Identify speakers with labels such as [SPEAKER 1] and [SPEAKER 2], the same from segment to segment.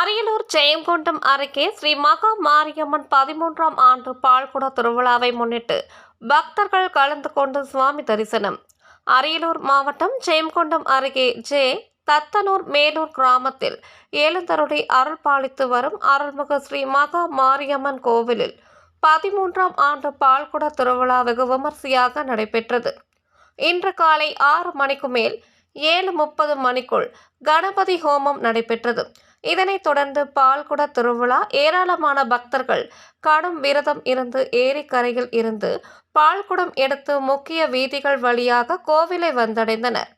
[SPEAKER 1] அரியலூர் ஜெயங்கொண்டம் அருகே ஸ்ரீ மகா மாரியம்மன் பதிமூன்றாம் ஆண்டு பால்குட திருவிழாவை முன்னிட்டு பக்தர்கள் கலந்து கொண்டு சுவாமி தரிசனம். அரியலூர் மாவட்டம் ஜெயங்கொண்டம் அருகே ஜே தத்தனூர் மேலூர் கிராமத்தில் ஏழுந்தருளை அருள் பாலித்து வரும் அருள்மிகு ஸ்ரீ மகா மாரியம்மன் கோவிலில் பதிமூன்றாம் ஆண்டு பால்குட திருவிழா வெகு விமர்சையாக நடைபெற்றது. இன்று காலை ஆறு மணிக்கு மேல் ஏழு முப்பது மணிக்குள் கணபதி ஹோமம் நடைபெற்றது. இதனைத் தொடர்ந்து பால்குட திருவிழா ஏராளமான பக்தர்கள் கடும் விரதம் இருந்து ஏரிக்கரையில் இருந்து பால்குடம் எடுத்து முக்கிய வீதிகள் வழியாக கோவிலை வந்தடைந்தனர்.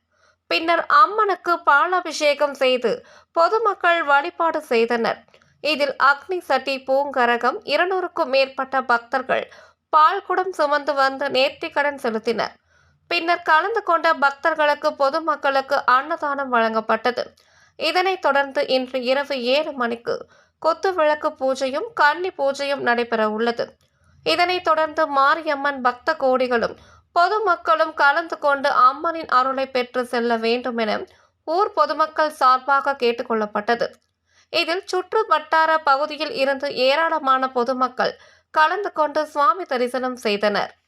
[SPEAKER 1] பின்னர் அம்மனுக்கு பால் அபிஷேகம் செய்து பொதுமக்கள் வழிபாடு செய்தனர். இதில் அக்னி சட்டி பூங்கரகம் இருநூறுக்கும் மேற்பட்ட பக்தர்கள் பால்குடம் சுமந்து வந்து நேர்த்திக்கடன் செலுத்தினர். பின்னர் கலந்து கொண்ட பக்தர்களுக்கு பொதுமக்களுக்கு அன்னதானம் வழங்கப்பட்டது. இதனைத் தொடர்ந்து இன்று இரவு ஏழு மணிக்கு கொத்து விளக்கு பூஜையும் கன்னி பூஜையும் நடைபெற உள்ளது. இதனைத் தொடர்ந்து மாரியம்மன் பக்த கோடிகளும் பொதுமக்களும் கலந்து கொண்டு அம்மனின் அருளை பெற்று செல்ல வேண்டும் என ஊர் பொதுமக்கள் சார்பாக கேட்டுக்கொள்ளப்பட்டது இதில் சுற்று வட்டார பகுதியில் இருந்து ஏராளமான பொதுமக்கள் கலந்து கொண்டு சுவாமி தரிசனம் செய்தனர்.